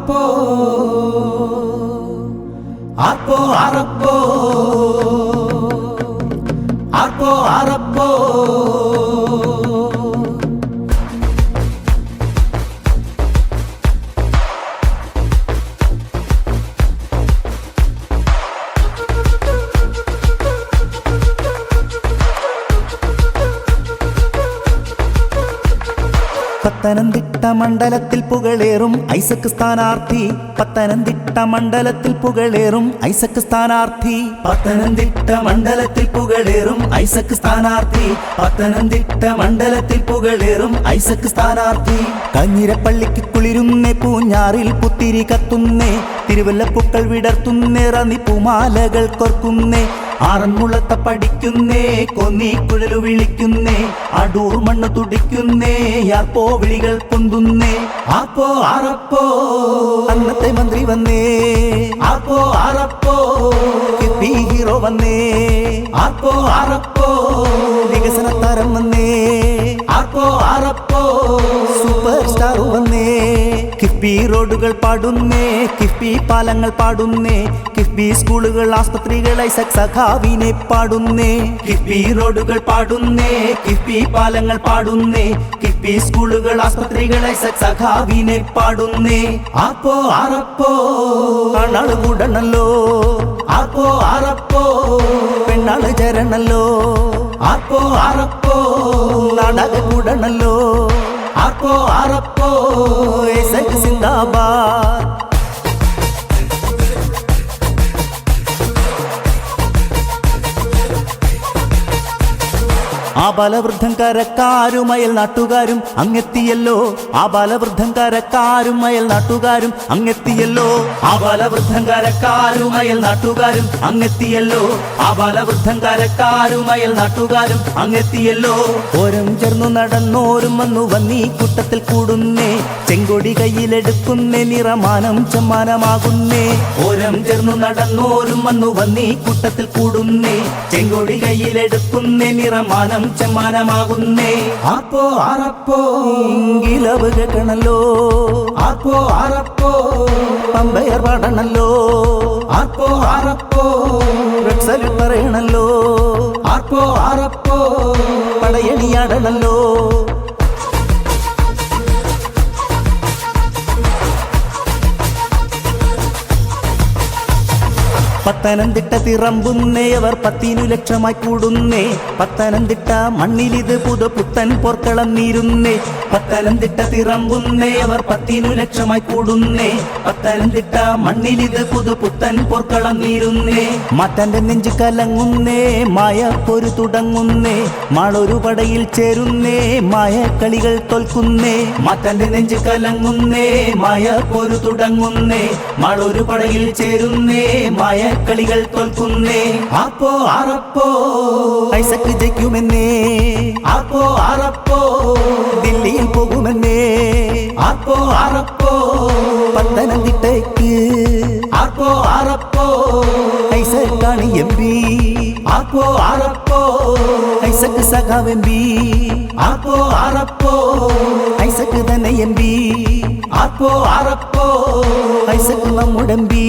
আরব্বো আরব্বো আরব্বো আরব্বো আরব্বো। പത്തനംതിട്ട മണ്ഡലത്തിൽ പുകളേറും ഐസക് സ്ഥാനാർത്ഥി പത്തനംതിട്ട മണ്ഡലത്തിൽ പുകളേറും ഐസക് സ്ഥാനാർത്ഥി പത്തനംതിട്ട മണ്ഡലത്തിൽ പുകളേറും ഐസക് സ്ഥാനാർത്ഥി പത്തനംതിട്ട മണ്ഡലത്തിൽ പുകളേറും ഐസക് സ്ഥാനാർത്ഥി കഞ്ഞിരപ്പള്ളിക്ക് കുളിരുന്നേ പൂഞ്ഞാറിൽ പുത്തിരി കത്തുന്നേ തിരുവല്ലപ്പൂക്കൾ വിടർത്തുന്നേ റന്നി പൂമാലകൾ കൊർക്കുന്നേ ആറന്മുളത്ത പഠിക്കുന്നേ കൊന്നി കുഴലു വിളിക്കുന്നേ അടൂർ മണ്ണ് തുടിക്കുന്നേ യാർപ്പോ വിളികൾ പൊന്തുന്നേ. ആപ്പോ ആറപ്പോ അന്നത്തെ മന്ത്രി വന്നേ. ആപ്പോ ആറപ്പോ കിപ്പി ഹീറോ വന്നേ. ആപ്പോ ആറപ്പോ വികസന താരം വന്നേ. ആപ്പോ ആറപ്പോ സൂപ്പർ സ്റ്റാർ വന്നേ. കിഫ്ബി റോഡുകൾ പാടുന്നേ കിഫ്ബി പാലങ്ങൾ പാടുന്നേ കിഫ്ബി സ്കൂളുകൾ ആസ്പത്രികൾ ഐസക് സഖാവിനെ പാടുന്നേ. കിഫ്ബി റോഡുകൾ പാടുന്നേ കിഫ്ബി പാലങ്ങൾ പാടുന്നേ കിഫ്ബി സ്കൂളുകൾ ആസ്പത്രികൾ ഐസക് സഖാവിനെ പാടുന്നേ. ആപ്പോ ആറപ്പോ? കണ്ണാൾ കൂടണല്ലോ. ആപ്പോ ആറപ്പോ? പെണ്ണാൾ ചരണല്ലോ. ആപ്പോ ആറപ്പോ? നാടക കൂടണല്ലോ. അറപ്പോ ഐസക് സിന്ദാബാദ്. ആ ബലവൃദ്ധം കരക്കാരും അയൽ നാട്ടുകാരും അങ്ങെത്തിയല്ലോ. ആ ബലവൃദ്ധം കരക്കാരും അയൽ നാട്ടുകാരും അങ്ങെത്തിയല്ലോ. ആ ബലവൃദ്ധം കരക്കാരും അയൽ നാട്ടുകാരും അങ്ങെത്തിയല്ലോ. ആ ബലവൃദ്ധം കരക്കാരും അയൽ നാട്ടുകാരും അങ്ങെത്തിയല്ലോ. ഓരം ചേർന്നു നടന്നോരും വന്നു വന്നീ കൂട്ടത്തിൽ കൂടുന്നേ. ചെങ്കൊടി കയ്യിലെടുക്കുന്നേ നിറമാനം ചമ്മാനമാകുന്നേ. ഓരം ചേർന്നു നടന്നോരും വന്നു വന്നീ കൂട്ടത്തിൽ കൂടുന്നേ. ചെങ്കൊടി കയ്യിലെടുക്കുന്നേ നിറമാനം ചമ്മാനമാകുന്നേ. അപ്പോ ആറപ്പോ? ഇലവ് കേൾക്കണല്ലോ. അപ്പോ ആറപ്പോ? പമ്പയർ പാടണല്ലോ. ആർപ്പോ ആറപ്പോ? പറയണല്ലോ പറയണല്ലോ. ആർപ്പോ ஆடையணியாட நல்லோ പത്തനംതിട്ട തിറമ്പുന്നേ അവർ പത്തിനു ലക്ഷമായി കൂടുന്നേ. പത്തനംതിട്ട മണ്ണിലിത് പുതു പുത്തൻ പോർക്കളം നീരുന്നേ. പത്തനംതിട്ട തിറമ്പുന്നേ അവർ പത്തിനു ലക്ഷമായി കൂടുന്നേ. പത്തനംതിട്ട മണ്ണിലിത് പുതു പുത്തൻ പോർക്കളം നീരുന്നേ. മാറ്റന്റെ നെഞ്ചു കലങ്ങുന്നേ മായ പൊരു തുടങ്ങുന്നേ. മാളൊരു പടയിൽ ചേരുന്നേ മായ കളികൾ തോൽക്കുന്നേ. മാറ്റന്റെ നെഞ്ചു കലങ്ങുന്നേ മായ പൊരു തുടങ്ങുന്നേ. മാളൊരു പടയിൽ ചേരുന്നേ മായ കളികൾ തോൽക്കുന്നേ ആർപ്പോ അറപ്പോ ഐസക് ജയിക്കുമെന്നേ ആർപ്പോ അറപ്പോ ദില്ലിയിൽ പോകുമെന്നേ ആർപ്പോ അറപ്പോ പത്തനംതിട്ടയ്ക്ക് ആർപ്പോ അറപ്പോ ഐസക്കാണ് എം പി ആർപ്പോ അറപ്പോ ഐസക് സഖാവ് എം പി ആർപ്പോ അറപ്പോ ഐസക് തന്നെ എം പി ആർപ്പോ അറപ്പോ ഐസക് നമ്മുടെ എം പി